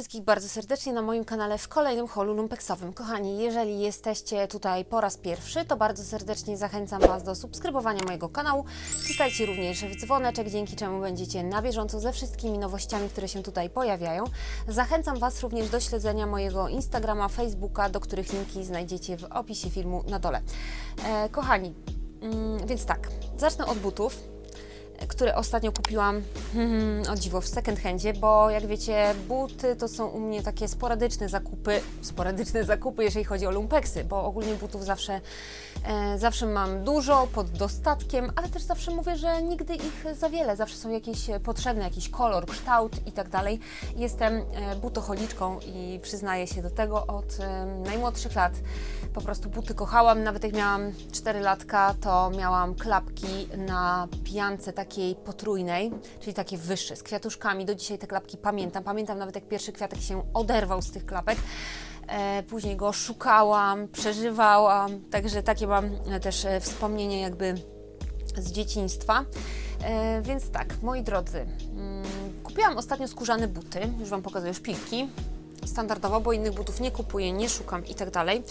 Wszystkich bardzo serdecznie na moim kanale w kolejnym holu lumpeksowym. Kochani, jeżeli jesteście tutaj po raz pierwszy, to bardzo serdecznie zachęcam Was do subskrybowania mojego kanału. Klikajcie również w dzwoneczek, dzięki czemu będziecie na bieżąco ze wszystkimi nowościami, które się tutaj pojawiają. Zachęcam Was również do śledzenia mojego Instagrama, Facebooka, do których linki znajdziecie w opisie filmu na dole. E, kochani, mm, więc tak, zacznę od butów które ostatnio kupiłam hmm, o dziwo w second handzie, bo jak wiecie, buty to są u mnie takie sporadyczne zakupy, sporadyczne zakupy, jeżeli chodzi o lumpeksy, bo ogólnie butów zawsze, e, zawsze mam dużo, pod dostatkiem, ale też zawsze mówię, że nigdy ich za wiele, zawsze są jakieś potrzebne, jakiś kolor, kształt i tak dalej. Jestem e, butocholiczką i przyznaję się do tego od e, najmłodszych lat. Po prostu buty kochałam, nawet jak miałam 4 latka, to miałam klapki na pijance takiej potrójnej, czyli takie wyższe, z kwiatuszkami. Do dzisiaj te klapki pamiętam. Pamiętam nawet jak pierwszy kwiatek się oderwał z tych klapek. E, później go szukałam, przeżywałam, także takie mam też e, wspomnienie jakby z dzieciństwa. E, więc tak, moi drodzy, mm, kupiłam ostatnio skórzane buty, już Wam pokazuję szpilki, standardowo, bo innych butów nie kupuję, nie szukam i tak dalej.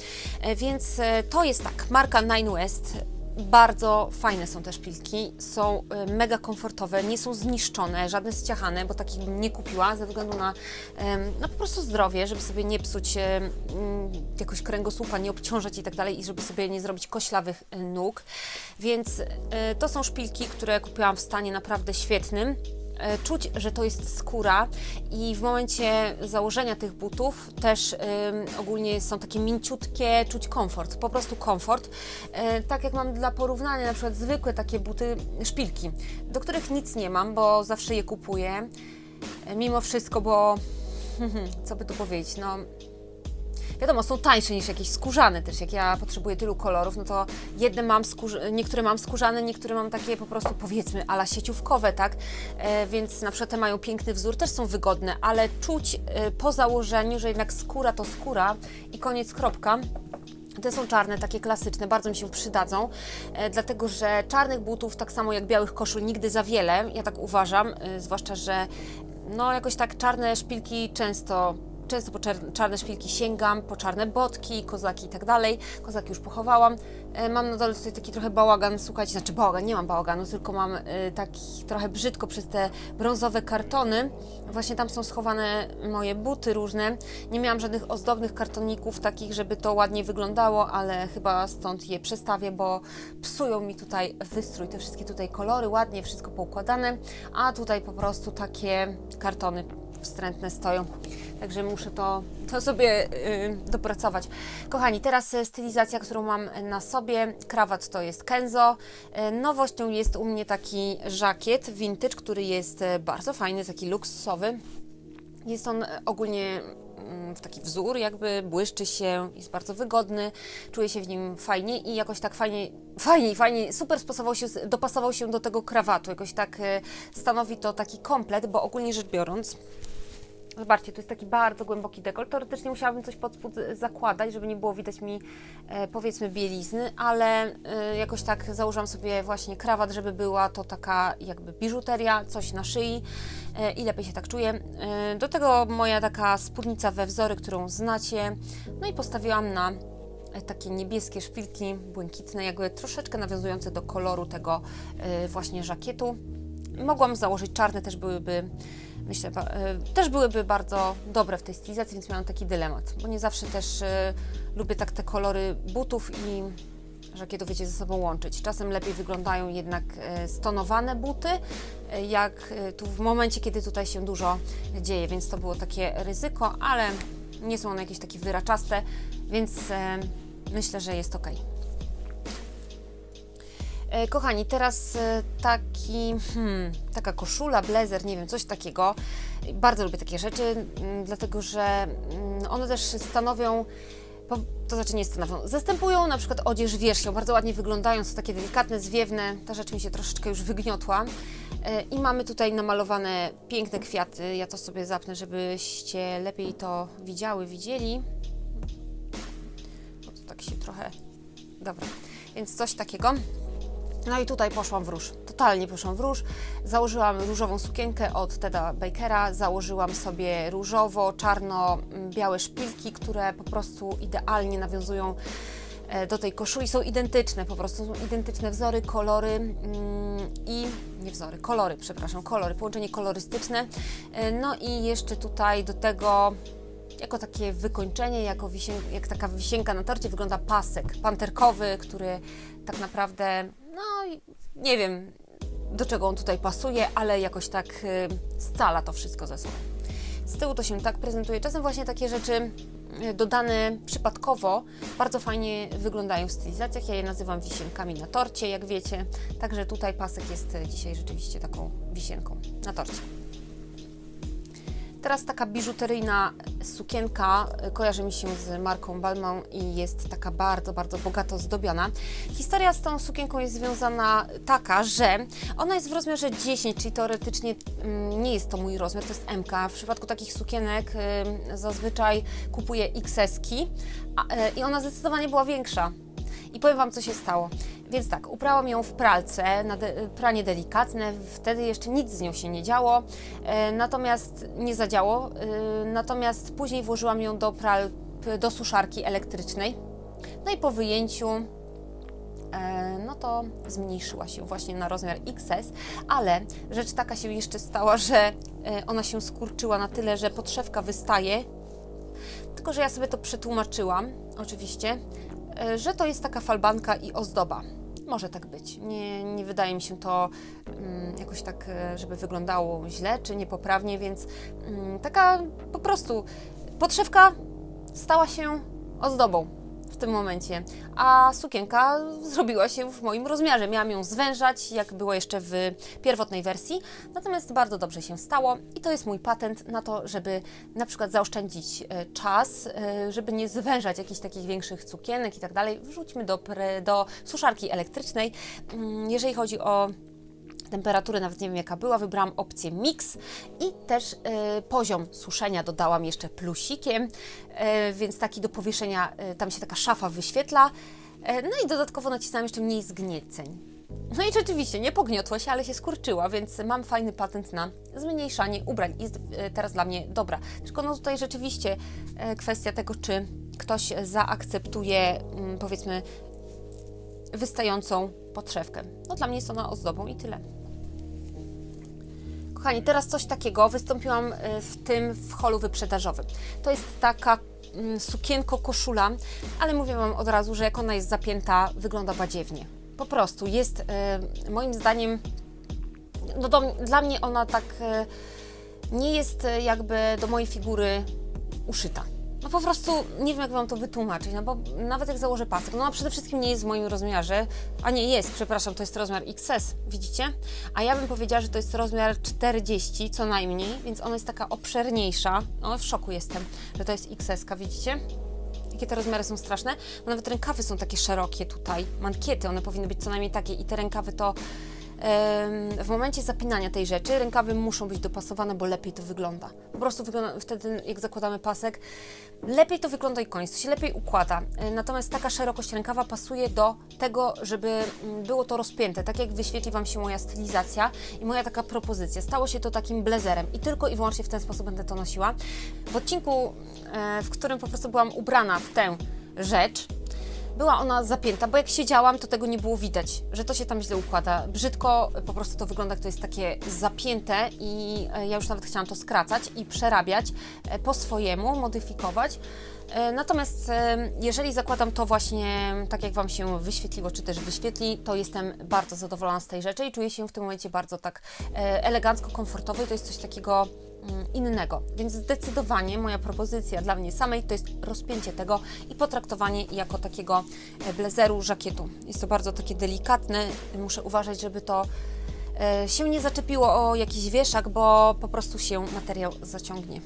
Więc to jest tak, marka Nine West. Bardzo fajne są te szpilki, są e, mega komfortowe, nie są zniszczone, żadne ściachane, bo takich bym nie kupiła ze względu na no po prostu zdrowie, żeby sobie nie psuć jakoś kręgosłupa, nie obciążać i tak dalej i żeby sobie nie zrobić koślawych e, nóg. Więc e, to są szpilki, które kupiłam w stanie naprawdę świetnym czuć, że to jest skóra i w momencie założenia tych butów też ogólnie są takie mięciutkie, czuć komfort, po prostu komfort. E, tak jak mam dla porównania na przykład zwykłe takie buty, szpilki, do których nic nie mam, bo zawsze je kupuję. E, mimo wszystko, bo co by tu powiedzieć, no Wiadomo, są tańsze niż jakieś skórzane też. Jak ja potrzebuję tylu kolorów, no to jedne mam skórz- niektóre mam skórzane, niektóre mam takie po prostu powiedzmy ala sieciówkowe, tak? E, więc na przykład te mają piękny wzór, też są wygodne, ale czuć e, po założeniu, że jednak skóra to skóra i koniec kropka. Te są czarne, takie klasyczne, bardzo mi się przydadzą, e, dlatego że czarnych butów, tak samo jak białych koszul, nigdy za wiele, ja tak uważam, e, zwłaszcza, że no jakoś tak czarne szpilki często często po czarne szpilki sięgam, po czarne botki, kozaki i tak dalej. Kozaki już pochowałam. E, Mam na dole tutaj taki trochę bałagan, słuchajcie, znaczy bałagan, nie mam bałaganu, tylko mam e, taki trochę brzydko przez te brązowe kartony. Właśnie tam są schowane moje buty różne. Nie miałam żadnych ozdobnych kartoników takich, żeby to ładnie wyglądało, ale chyba stąd je przestawię, bo psują mi tutaj wystrój, te wszystkie tutaj kolory, ładnie wszystko poukładane, a tutaj po prostu takie kartony wstrętne stoją. Także muszę to, to sobie y, dopracować. Kochani, teraz y, stylizacja, którą mam na sobie. Krawat to jest Kenzo. Y, Nowością jest u mnie taki żakiet vintage, który jest y, bardzo fajny, taki luksusowy. Jest on ogólnie mm, w taki wzór, jakby błyszczy się, jest bardzo wygodny, czuję się w nim fajnie i jakoś tak fajnie, fajnie, fajnie, super spasował się, dopasował się do tego krawatu, jakoś tak stanowi to taki komplet, bo ogólnie rzecz biorąc, Zobaczcie, to jest taki bardzo głęboki dekolt. Teoretycznie musiałabym coś pod spód zakładać, żeby nie było widać mi e, powiedzmy bielizny, ale e, jakoś tak założyłam sobie właśnie krawat, żeby była to taka jakby biżuteria, coś na szyi e, i lepiej się tak czuję. Do tego moja taka spódnica we wzory, którą znacie. No i postawiłam na takie niebieskie szpilki, błękitne, jakby troszeczkę nawiązujące do koloru tego właśnie żakietu. Mogłam założyć czarne, też byłyby, myślę, e, też byłyby bardzo dobre w tej stylizacji, więc miałam taki dylemat, bo nie zawsze też e, lubię tak te kolory butów i żakietów, wiecie, ze sobą łączyć. Czasem lepiej wyglądają jednak e, stonowane buty, jak tu w momencie, kiedy tutaj się dużo dzieje, więc to było takie ryzyko, ale nie są one jakieś takie wyraczaste, więc myślę, że jest ok. E, Kochani, teraz e, taki, hmm, taka koszula, blazer, nie wiem, coś takiego. Bardzo lubię takie rzeczy, mm, dlatego że mm, one też stanowią, to znaczy nie stanowią, zastępują na przykład odzież wierzchnią, bardzo ładnie wyglądają, są takie delikatne, zwiewne, ta rzecz mi się troszeczkę już wygniotła. E, I mamy tutaj namalowane piękne kwiaty, ja to sobie zapnę, żebyście lepiej to widziały, widzieli. Bo to tak się trochę, dobra, więc coś takiego. No i tutaj poszłam w róż. Totalnie poszłam w róż. Założyłam różową sukienkę od Teda Bakera. Założyłam sobie różowo-czarno-białe szpilki, które po prostu idealnie nawiązują e, do tej koszuli. Są identyczne, po prostu są identyczne wzory, kolory mm, i nie wzory, kolory, przepraszam, kolory, połączenie kolorystyczne. E, No i jeszcze tutaj do tego jako takie wykończenie, jako wisien, jak taka wisienka na torcie wygląda pasek panterkowy, który tak naprawdę, no nie wiem do czego on tutaj pasuje, ale jakoś tak y, scala to wszystko ze sobą. Z tyłu to się tak prezentuje. Czasem właśnie takie rzeczy y, dodane przypadkowo bardzo fajnie wyglądają w stylizacjach. Ja je nazywam wisienkami na torcie, jak wiecie. Także tutaj pasek jest y, dzisiaj rzeczywiście taką wisienką na torcie. Teraz taka biżuteryjna sukienka y, kojarzy mi się z marką Balmain i jest taka bardzo, bardzo bogato zdobiona. Historia z tą sukienką jest związana taka, że ona jest w rozmiarze 10, czyli teoretycznie mm, nie jest to mój rozmiar, to jest MK. W przypadku takich sukienek zazwyczaj kupuję XS-ki y, i ona zdecydowanie była większa. I powiem Wam, co się stało. Więc tak, uprałam ją w pralce, na de pranie delikatne, wtedy jeszcze nic z nią się nie działo, e, natomiast nie zadziało, e, natomiast później włożyłam ją do, pral, do suszarki elektrycznej. No i po wyjęciu e, no to zmniejszyła się właśnie na rozmiar XS, ale rzecz taka się jeszcze stała, że e, ona się skurczyła na tyle, że podszewka wystaje, tylko że ja sobie to przetłumaczyłam, oczywiście, e, że to jest taka falbanka i ozdoba. Może tak być. Nie, nie wydaje mi się to mm, jakoś tak, e, żeby wyglądało źle czy niepoprawnie, więc mm, taka po prostu podszewka stała się ozdobą w tym momencie, a sukienka zrobiła się w moim rozmiarze. Miałam ją zwężać, jak było jeszcze w pierwotnej wersji, natomiast bardzo dobrze się stało i to jest mój patent na to, żeby na przykład zaoszczędzić e, czas, e, żeby nie zwężać jakichś takich większych cukienek i tak dalej. Wrzućmy do, do suszarki elektrycznej. Mm, Jeżeli chodzi o temperatury, nawet nie wiem jaka była, wybrałam opcję mix i też e, poziom suszenia dodałam jeszcze plusikiem, e, więc taki do powieszenia, e, tam się taka szafa wyświetla. No i dodatkowo nacisnąłem jeszcze mniej zgnieceń. No i rzeczywiście nie pogniotła się, ale się skurczyła, więc mam fajny patent na zmniejszanie ubrań. Jest teraz dla mnie dobra. Tylko no tutaj rzeczywiście kwestia tego, czy ktoś zaakceptuje, mm, powiedzmy, wystającą podszewkę. No dla mnie jest ona ozdobą i tyle. Kochani, teraz coś takiego. Wystąpiłam y, w tym w holu wyprzedażowym. To jest taka mm, sukienko koszula, ale mówię Wam od razu, że jak ona jest zapięta, wygląda badziewnie. Po prostu jest y, moim zdaniem, no do, dla mnie ona tak y, nie jest jakby do mojej figury uszyta. No po prostu nie wiem, jak Wam to wytłumaczyć, no bo nawet jak założę pasek, no ona przede wszystkim nie jest w moim rozmiarze, a nie jest, przepraszam, to jest rozmiar XS, widzicie? A ja bym powiedziała, że to jest rozmiar 40 co najmniej, więc ona jest taka obszerniejsza. No w szoku jestem, że to jest XS, widzicie? Jakie te rozmiary są straszne, bo nawet rękawy są takie szerokie tutaj, mankiety, one powinny być co najmniej takie i te rękawy to w momencie zapinania tej rzeczy rękawy muszą być dopasowane, bo lepiej to wygląda. Po prostu wygląda, wtedy jak zakładamy pasek, lepiej to wygląda i koniec, to się lepiej układa. E, Natomiast taka szerokość rękawa pasuje do tego, żeby mm, było to rozpięte, tak jak wyświetli Wam się moja stylizacja i moja taka propozycja. Stało się to takim blazerem i tylko i wyłącznie w ten sposób będę to nosiła. W odcinku, e, w którym po prostu byłam ubrana w tę rzecz, była ona zapięta, bo jak siedziałam, to tego nie było widać, że to się tam źle układa. Brzydko po prostu to wygląda, jak to jest takie zapięte i e, ja już nawet chciałam to skracać i przerabiać e, po swojemu, modyfikować. E, Natomiast jeżeli zakładam to właśnie tak, jak Wam się wyświetliło, czy też wyświetli, to jestem bardzo zadowolona z tej rzeczy i czuję się w tym momencie bardzo tak elegancko, komfortowo i to jest coś takiego innego. Więc zdecydowanie moja propozycja dla mnie samej to jest rozpięcie tego i potraktowanie jako takiego e, blazeru, żakietu. Jest to bardzo takie delikatne, muszę uważać, żeby to e, się nie zaczepiło o jakiś wieszak, bo po prostu się materiał zaciągnie.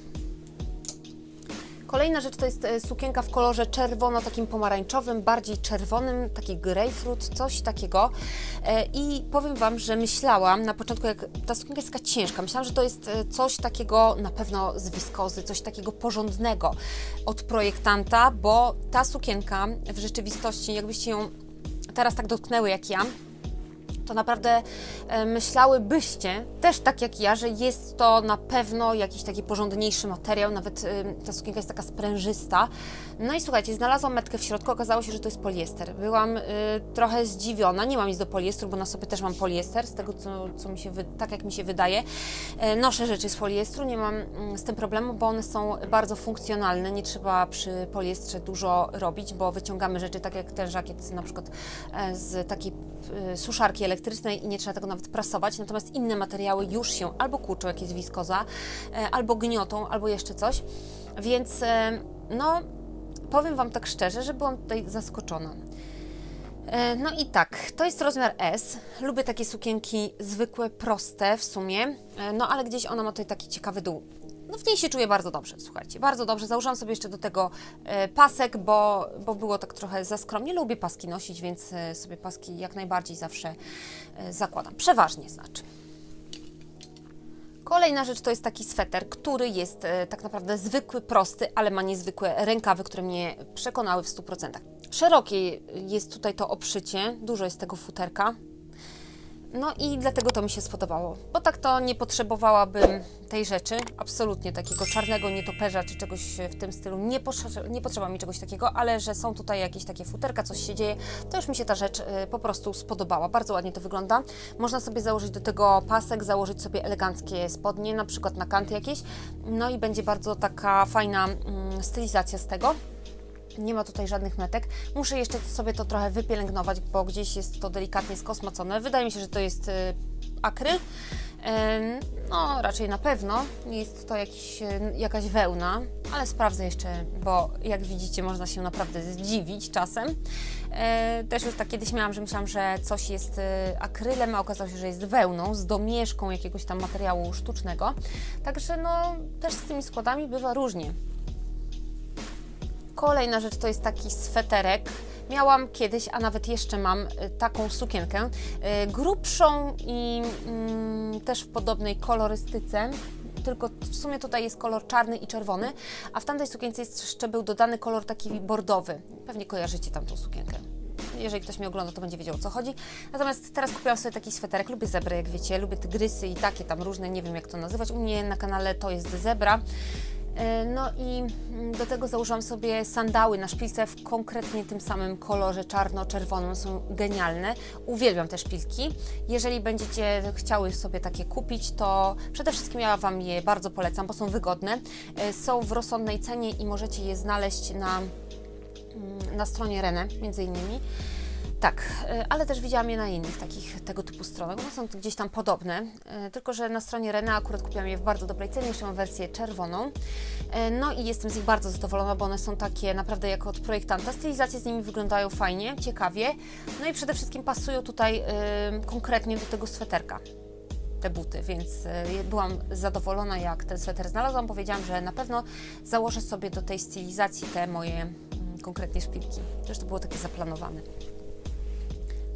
Kolejna rzecz to jest e, sukienka w kolorze czerwono, takim pomarańczowym, bardziej czerwonym, taki grapefruit, coś takiego. E, I powiem Wam, że myślałam na początku, jak ta sukienka jest taka ciężka, myślałam, że to jest e, coś takiego na pewno z wiskozy, coś takiego porządnego od projektanta, bo ta sukienka w rzeczywistości, jakbyście ją teraz tak dotknęły jak ja, to naprawdę e, myślałybyście, też tak jak ja, że jest to na pewno jakiś taki porządniejszy materiał, nawet e, ta sukienka jest taka sprężysta. No i słuchajcie, znalazłam metkę w środku, okazało się, że to jest poliester. Byłam e, trochę zdziwiona, nie mam nic do poliestru, bo na sobie też mam poliester, z tego co, co mi się, tak jak mi się wydaje. Noszę rzeczy z poliestru, nie mam mm, z tym problemu, bo one są bardzo funkcjonalne, nie trzeba przy poliestrze dużo robić, bo wyciągamy rzeczy, tak jak ten żakiet na przykład z takiej suszarki elektrycznej i nie trzeba tego nawet prasować, natomiast inne materiały już się albo kurczą, jak jest wiskoza, e, albo gniotą, albo jeszcze coś, więc e, no powiem Wam tak szczerze, że byłam tutaj zaskoczona. E, No i tak, to jest rozmiar S. Lubię takie sukienki zwykłe, proste w sumie, no ale gdzieś ona ma tutaj taki ciekawy dół. No w niej się czuję bardzo dobrze, słuchajcie, bardzo dobrze. Założyłam sobie jeszcze do tego e, pasek, bo, bo było tak trochę za skromnie. Lubię paski nosić, więc e, sobie paski jak najbardziej zawsze e, zakładam. Przeważnie znaczy. Kolejna rzecz to jest taki sweter, który jest tak naprawdę zwykły, prosty, ale ma niezwykłe rękawy, które mnie przekonały w 100%. Szerokie jest tutaj to obszycie, dużo jest tego futerka. No i dlatego to mi się spodobało, bo tak to nie potrzebowałabym tej rzeczy, absolutnie takiego czarnego nietoperza czy czegoś w tym stylu, nie, nie potrzeba mi czegoś takiego, ale że są tutaj jakieś takie futerka, coś się dzieje, to już mi się ta rzecz y, po prostu spodobała, bardzo ładnie to wygląda. Można sobie założyć do tego pasek, założyć sobie eleganckie spodnie, na przykład na kanty jakieś, no i będzie bardzo taka fajna mm, stylizacja z tego. Nie ma tutaj żadnych metek. Muszę jeszcze sobie to trochę wypielęgnować, bo gdzieś jest to delikatnie skosmacone. Wydaje mi się, że to jest y, akryl. No, raczej na pewno. Nie jest to jakiś, y, jakaś wełna, ale sprawdzę jeszcze, bo jak widzicie, można się naprawdę zdziwić czasem. E, Też już tak kiedyś miałam, że myślałam, że coś jest akrylem, a okazało się, że jest wełną z domieszką jakiegoś tam materiału sztucznego. Także no, też z tymi składami bywa różnie. Kolejna rzecz to jest taki sweterek. Miałam kiedyś, a nawet jeszcze mam y, taką sukienkę, y, grubszą i mm, też w podobnej kolorystyce. Tylko w sumie tutaj jest kolor czarny i czerwony, a w tamtej sukience jeszcze był dodany kolor taki bordowy. Pewnie kojarzycie tamtą sukienkę. Jeżeli ktoś mnie ogląda, to będzie wiedział o co chodzi. Natomiast teraz kupiłam sobie taki sweterek. Lubię zebrę, jak wiecie, lubię tygrysy i takie tam różne, nie wiem jak to nazywać. U mnie na kanale to jest zebra. E, No i mm, do tego założyłam sobie sandały na szpilce w konkretnie tym samym kolorze czarno-czerwonym. Są genialne. Uwielbiam te szpilki. Jeżeli będziecie chciały sobie takie kupić, to przede wszystkim ja Wam je bardzo polecam, bo są wygodne. E, Są w rozsądnej cenie i możecie je znaleźć na, mm, na stronie Rene między innymi. Tak, y, ale też widziałam je na innych takich tego typu stronach. One są gdzieś tam podobne, y, tylko że na stronie Rena akurat kupiłam je w bardzo dobrej cenie, jeszcze mam wersję czerwoną. Y, No i jestem z nich bardzo zadowolona, bo one są takie naprawdę jak od projektanta. Stylizacje z nimi wyglądają fajnie, ciekawie. No i przede wszystkim pasują tutaj konkretnie do tego sweterka te buty, więc byłam zadowolona, jak ten sweter znalazłam. Powiedziałam, że na pewno założę sobie do tej stylizacji te moje mm, konkretnie szpilki. Zresztą było takie zaplanowane.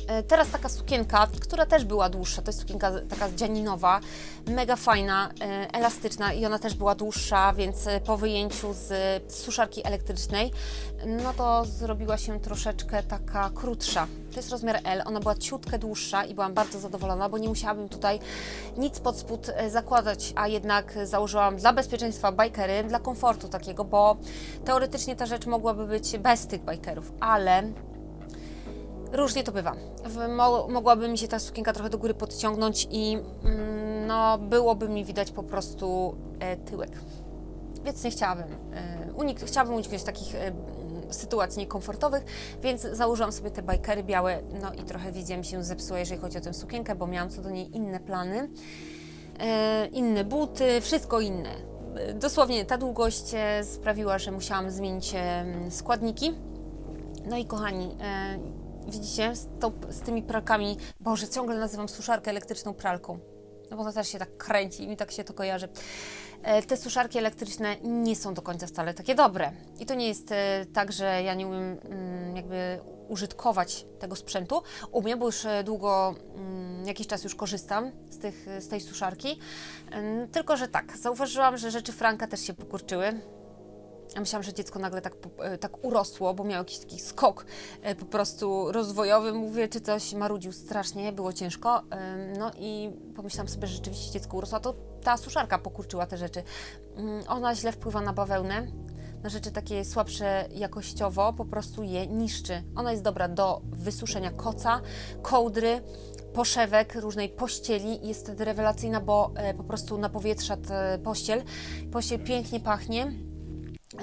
E, Teraz taka sukienka, która też była dłuższa, to jest sukienka taka dzianinowa, mega fajna, e, elastyczna i ona też była dłuższa, więc e, po wyjęciu z suszarki elektrycznej, no to zrobiła się troszeczkę taka krótsza. To jest rozmiar L, ona była ciutkę dłuższa i byłam bardzo zadowolona, bo nie musiałabym tutaj nic pod spód zakładać, a jednak założyłam dla bezpieczeństwa bajkery, dla komfortu takiego, bo teoretycznie ta rzecz mogłaby być bez tych bajkerów, ale Różnie to bywa. Mogłaby mi się ta sukienka trochę do góry podciągnąć i mm, no, byłoby mi widać po prostu e, tyłek. Więc nie chciałabym, e, unik, chciałabym uniknąć takich e, sytuacji niekomfortowych, więc założyłam sobie te bajkery białe, no i trochę wizja mi się zepsuła, jeżeli chodzi o tę sukienkę, bo miałam co do niej inne plany, inne buty, wszystko inne. Dosłownie ta długość sprawiła, że musiałam zmienić składniki. No i kochani, widzicie, z, tą, z tymi pralkami, Boże, ciągle nazywam suszarkę elektryczną pralką. No bo to też się tak kręci i mi tak się to kojarzy. E, te suszarki elektryczne nie są do końca wcale takie dobre. I to nie jest e, tak, że ja nie umiem mm, jakby użytkować tego sprzętu. Umiem, bo już e, długo, mm, jakiś czas już korzystam z, tych, z tej suszarki. Tylko, że tak, zauważyłam, że rzeczy Franka też się pokurczyły Ja myślałam, że dziecko nagle tak, e, tak urosło, bo miał jakiś taki skok e, po prostu rozwojowy, mówię, czy coś marudził strasznie, było ciężko. No i pomyślałam sobie, że rzeczywiście dziecko urosło, a to ta suszarka pokurczyła te rzeczy. Ym, Ona źle wpływa na bawełnę, na rzeczy takie słabsze jakościowo, po prostu je niszczy. Ona jest dobra do wysuszenia koca, kołdry, poszewek, różnej pościeli jest wtedy rewelacyjna, bo e, po prostu napowietrza pościel. Pościel pięknie pachnie.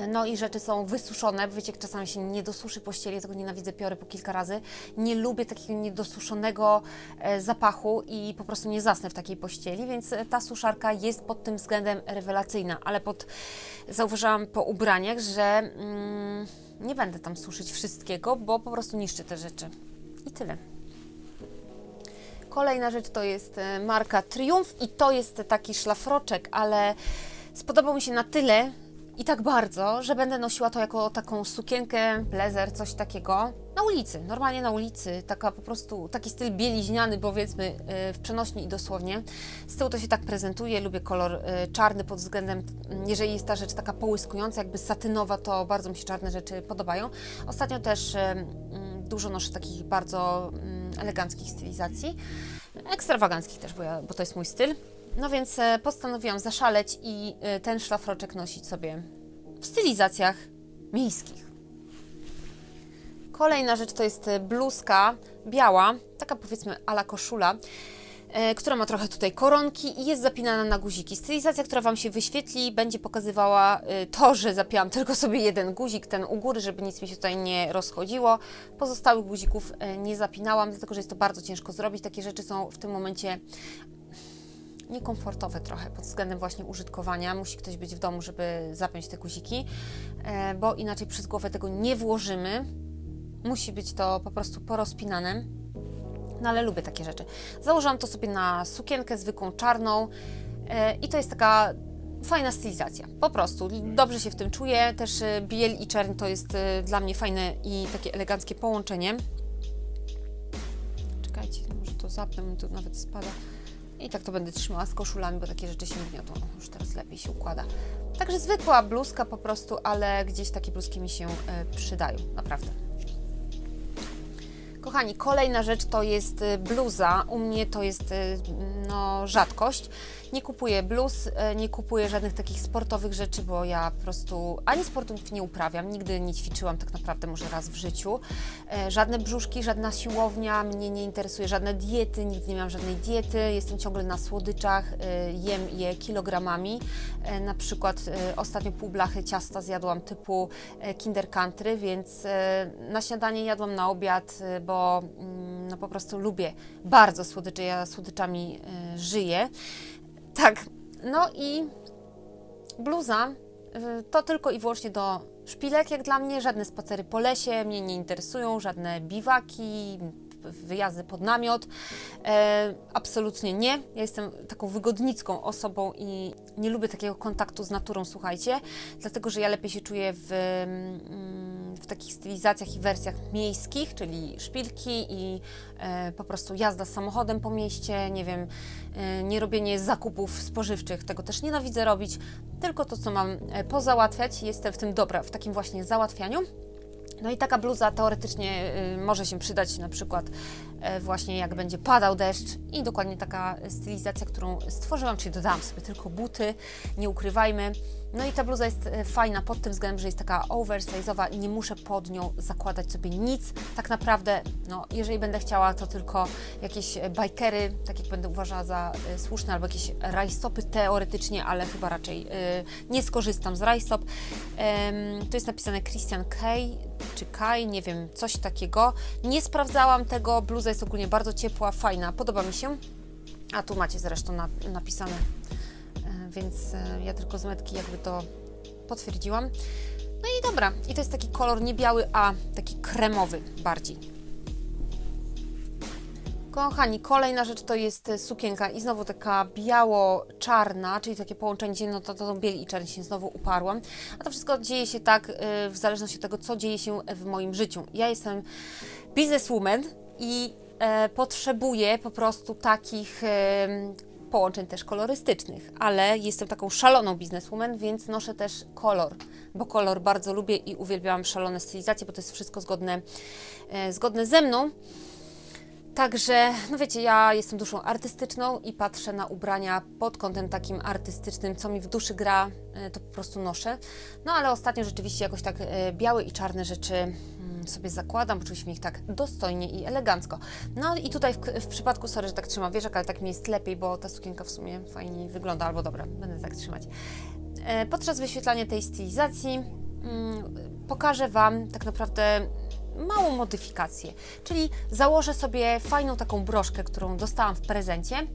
No i rzeczy są wysuszone. Wiecie, jak czasami się nie dosuszy pościeli, tego nienawidzę piory po kilka razy. Nie lubię takiego niedosuszonego e, zapachu i po prostu nie zasnę w takiej pościeli, więc e, ta suszarka jest pod tym względem rewelacyjna, ale pod, zauważyłam po ubraniach, że mm, nie będę tam suszyć wszystkiego, bo po prostu niszczy te rzeczy. I tyle. Kolejna rzecz to jest e, marka Triumph i to jest taki szlafroczek, ale spodobał mi się na tyle i tak bardzo, że będę nosiła to jako taką sukienkę, blazer, coś takiego na ulicy, normalnie na ulicy, taka po prostu, taki styl bieliźniany powiedzmy e, w przenośni i dosłownie. Z tyłu to się tak prezentuje, lubię kolor e, czarny pod względem, mm, jeżeli jest ta rzecz taka połyskująca, jakby satynowa, to bardzo mi się czarne rzeczy podobają. Ostatnio też e, mm, dużo noszę takich bardzo mm, eleganckich stylizacji, ekstrawaganckich też, bo, ja, bo to jest mój styl. No więc e, postanowiłam zaszaleć i e, ten szlafroczek nosić sobie w stylizacjach miejskich. Kolejna rzecz to jest e, bluzka biała, taka powiedzmy ala koszula, która ma trochę tutaj koronki i jest zapinana na guziki. Stylizacja, która Wam się wyświetli, będzie pokazywała to, że zapięłam tylko sobie jeden guzik, ten u góry, żeby nic mi się tutaj nie rozchodziło. Pozostałych guzików nie zapinałam, dlatego że jest to bardzo ciężko zrobić. Takie rzeczy są w tym momencie niekomfortowe trochę pod względem właśnie użytkowania. Musi ktoś być w domu, żeby zapiąć te guziki, e, bo inaczej przez głowę tego nie włożymy. Musi być to po prostu porozpinane. No ale lubię takie rzeczy. Założyłam to sobie na sukienkę zwykłą czarną e, i to jest taka fajna stylizacja. Po prostu dobrze się w tym czuję. Też e, biel i czern to jest dla mnie fajne i takie eleganckie połączenie. Czekajcie, może to zapnę, mi tu nawet spada. I tak to będę trzymała z koszulami, bo takie rzeczy się gniotą. Już teraz lepiej się układa. Także zwykła bluzka po prostu, ale gdzieś takie bluzki mi się e, przydają, naprawdę. Kochani, kolejna rzecz to jest e, bluza. U mnie to jest e, no, rzadkość. Nie kupuję bluz, e, nie kupuję żadnych takich sportowych rzeczy, bo ja po prostu ani sportów nie uprawiam, nigdy nie ćwiczyłam tak naprawdę może raz w życiu. E, Żadne brzuszki, żadna siłownia mnie nie interesuje, żadne diety, nigdy nie miałam żadnej diety. Jestem ciągle na słodyczach, e, jem je kilogramami. Na przykład ostatnio pół blachy ciasta zjadłam typu Kinder Country, więc na śniadanie jadłam na obiad, bo mm, no po prostu lubię bardzo słodycze, ja słodyczami e, żyję. Tak, no i bluza y, to tylko i wyłącznie do szpilek, jak dla mnie. Żadne spacery po lesie mnie nie interesują, żadne biwaki, wyjazdy pod namiot. E, absolutnie nie. Ja jestem taką wygodnicką osobą i nie lubię takiego kontaktu z naturą, słuchajcie, dlatego że ja lepiej się czuję w, mm, w takich stylizacjach i wersjach miejskich, czyli szpilki i e, po prostu jazda samochodem po mieście, nie wiem, e, nie robienie zakupów spożywczych, tego też nienawidzę robić, tylko to, co mam e, pozałatwiać, jestem w tym dobra, w takim właśnie załatwianiu. No i taka bluza teoretycznie y, może się przydać na przykład e, właśnie jak będzie padał deszcz i dokładnie taka stylizacja, którą stworzyłam, czyli dodałam sobie tylko buty, nie ukrywajmy. No i ta bluza jest e, fajna pod tym względem, że jest taka oversize'owa, nie muszę pod nią zakładać sobie nic. Tak naprawdę, no jeżeli będę chciała, to tylko jakieś e, bajkery, tak jak będę uważała za e, słuszne, albo jakieś rajstopy teoretycznie, ale chyba raczej nie skorzystam z rajstop. To jest napisane Christian K czy Kai, nie wiem, coś takiego. Nie sprawdzałam tego, bluza jest ogólnie bardzo ciepła, fajna, podoba mi się. A tu macie zresztą na, napisane, więc e, ja tylko z metki jakby to potwierdziłam. No i dobra, i to jest taki kolor nie biały, a taki kremowy bardziej. Kochani, kolejna rzecz to jest e, sukienka i znowu taka biało-czarna, czyli takie połączenie, no to, to, to biel i czarny się znowu uparłam. A to wszystko dzieje się tak y, w zależności od tego, co dzieje się w moim życiu. Ja jestem bizneswoman i e, potrzebuję po prostu takich e, połączeń też kolorystycznych, ale jestem taką szaloną bizneswoman, więc noszę też kolor, bo kolor bardzo lubię i uwielbiałam szalone stylizacje, bo to jest wszystko zgodne, e, zgodne ze mną. Także, no wiecie, ja jestem duszą artystyczną i patrzę na ubrania pod kątem takim artystycznym, co mi w duszy gra, e, to po prostu noszę. No ale ostatnio rzeczywiście jakoś tak e, białe i czarne rzeczy mm, sobie zakładam, się w nich tak dostojnie i elegancko. No i tutaj w, w przypadku, sorry, że tak trzymam wieżak, ale tak mi jest lepiej, bo ta sukienka w sumie fajnie wygląda, albo dobra, będę tak trzymać. E, Podczas wyświetlania tej stylizacji mm, pokażę Wam tak naprawdę małą modyfikację, czyli założę sobie fajną taką broszkę, którą dostałam w prezencie,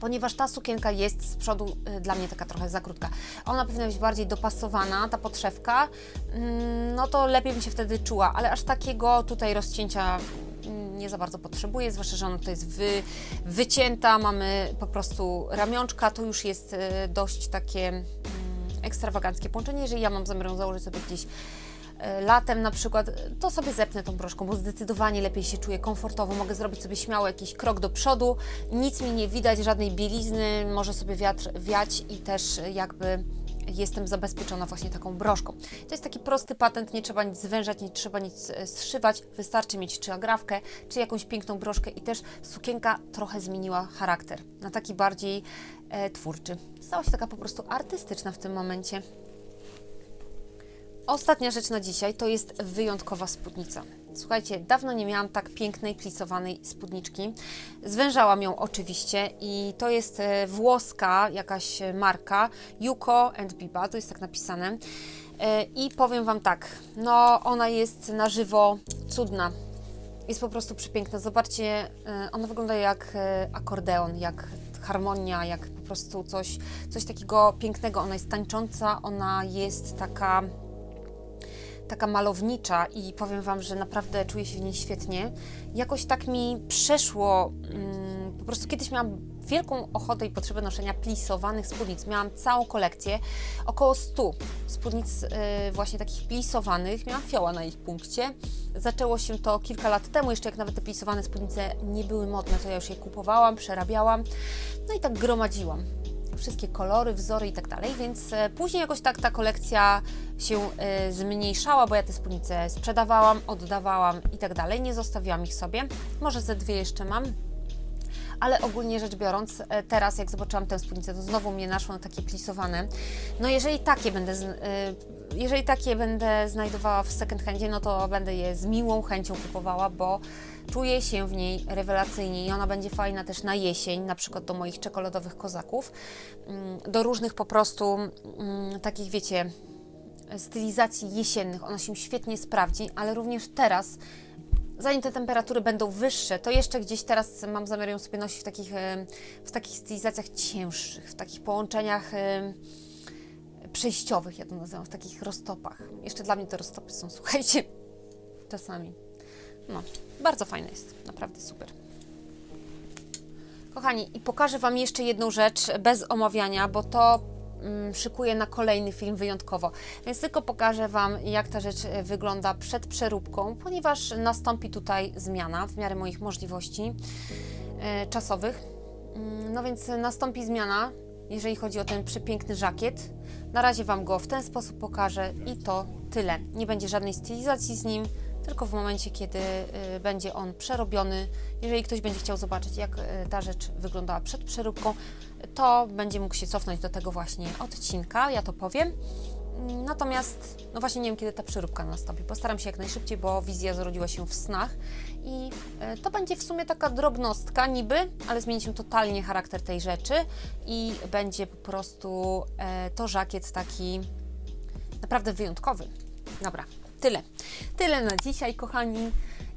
ponieważ ta sukienka jest z przodu y, dla mnie taka trochę za krótka. Ona powinna być bardziej dopasowana, ta podszewka, mm, no to lepiej bym się wtedy czuła, ale aż takiego tutaj rozcięcia mm, nie za bardzo potrzebuję, zwłaszcza, że ona to jest wy, wycięta, mamy po prostu ramionczka, to już jest y, dość takie mm, ekstrawaganckie połączenie. Jeżeli ja mam zamiar założyć sobie gdzieś latem na przykład, to sobie zepnę tą broszką, bo zdecydowanie lepiej się czuję komfortowo. Mogę zrobić sobie śmiało jakiś krok do przodu, nic mi nie widać, żadnej bielizny, może sobie wiatr wiać i też jakby jestem zabezpieczona właśnie taką broszką. To jest taki prosty patent, nie trzeba nic zwężać, nie trzeba nic e, zszywać, wystarczy mieć czy agrafkę, czy jakąś piękną broszkę i też sukienka trochę zmieniła charakter na taki bardziej e, twórczy. Stała się taka po prostu artystyczna w tym momencie. Ostatnia rzecz na dzisiaj to jest wyjątkowa spódnica. Słuchajcie, dawno nie miałam tak pięknej, plisowanej spódniczki. Zwężałam ją oczywiście i to jest e, włoska jakaś marka Yuko and Biba, to jest tak napisane. E, I powiem Wam tak, no ona jest na żywo cudna. Jest po prostu przepiękna. Zobaczcie, e, ona wygląda jak akordeon, jak harmonia, jak po prostu coś, coś takiego pięknego. Ona jest tańcząca, ona jest taka taka malownicza i powiem Wam, że naprawdę czuję się w niej świetnie. Jakoś tak mi przeszło, mm, po prostu kiedyś miałam wielką ochotę i potrzebę noszenia plisowanych spódnic. Miałam całą kolekcję, około 100 spódnic y, właśnie takich plisowanych. Miałam fioła na ich punkcie. Zaczęło się to kilka lat temu, jeszcze jak nawet te plisowane spódnice nie były modne, to ja już je kupowałam, przerabiałam, no i tak gromadziłam wszystkie kolory, wzory i tak dalej, więc e, później jakoś tak ta kolekcja się e, zmniejszała, bo ja te spódnice sprzedawałam, oddawałam i tak dalej, nie zostawiłam ich sobie. Może ze dwie jeszcze mam, ale ogólnie rzecz biorąc, e, teraz jak zobaczyłam tę spódnicę, to znowu mnie naszło na takie plisowane. No jeżeli takie będę, jeżeli takie będę znajdowała w second handzie, no to będę je z miłą chęcią kupowała, bo czuję się w niej rewelacyjnie i ona będzie fajna też na jesień, na przykład do moich czekoladowych kozaków, mm, do różnych po prostu mm, takich, wiecie, stylizacji jesiennych. Ona się świetnie sprawdzi, ale również teraz zanim te temperatury będą wyższe, to jeszcze gdzieś teraz mam zamiar ją sobie nosić w takich, w takich stylizacjach cięższych, w takich połączeniach przejściowych, ja to nazywam, w takich roztopach. Jeszcze dla mnie te roztopy są, słuchajcie, czasami. No, bardzo fajne jest, naprawdę super. Kochani, i pokażę Wam jeszcze jedną rzecz bez omawiania, bo to mm, szykuję na kolejny film wyjątkowo. Więc tylko pokażę Wam, jak ta rzecz e, wygląda przed przeróbką, ponieważ nastąpi tutaj zmiana w miarę moich możliwości e, czasowych. Mm, No więc nastąpi zmiana, jeżeli chodzi o ten przepiękny żakiet. Na razie Wam go w ten sposób pokażę i to tyle. Nie będzie żadnej stylizacji z nim, tylko w momencie, kiedy y, będzie on przerobiony. Jeżeli ktoś będzie chciał zobaczyć, jak y, ta rzecz wyglądała przed przeróbką, to będzie mógł się cofnąć do tego właśnie odcinka, ja to powiem. Natomiast, no właśnie nie wiem, kiedy ta przeróbka nastąpi. Postaram się jak najszybciej, bo wizja zrodziła się w snach i e, to będzie w sumie taka drobnostka niby, ale zmieni się totalnie charakter tej rzeczy i będzie po prostu e, to żakiet taki naprawdę wyjątkowy. Dobra, tyle. Tyle na dzisiaj, kochani.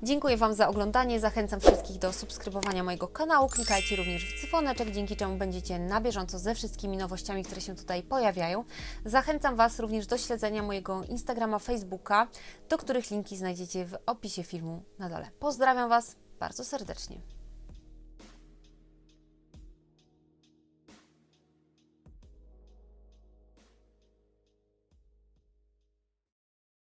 Dziękuję Wam za oglądanie. Zachęcam wszystkich do subskrybowania mojego kanału. Klikajcie również w dzwoneczek, dzięki czemu będziecie na bieżąco ze wszystkimi nowościami, które się tutaj pojawiają. Zachęcam Was również do śledzenia mojego Instagrama, Facebooka, do których linki znajdziecie w opisie filmu na dole. Pozdrawiam Was bardzo serdecznie.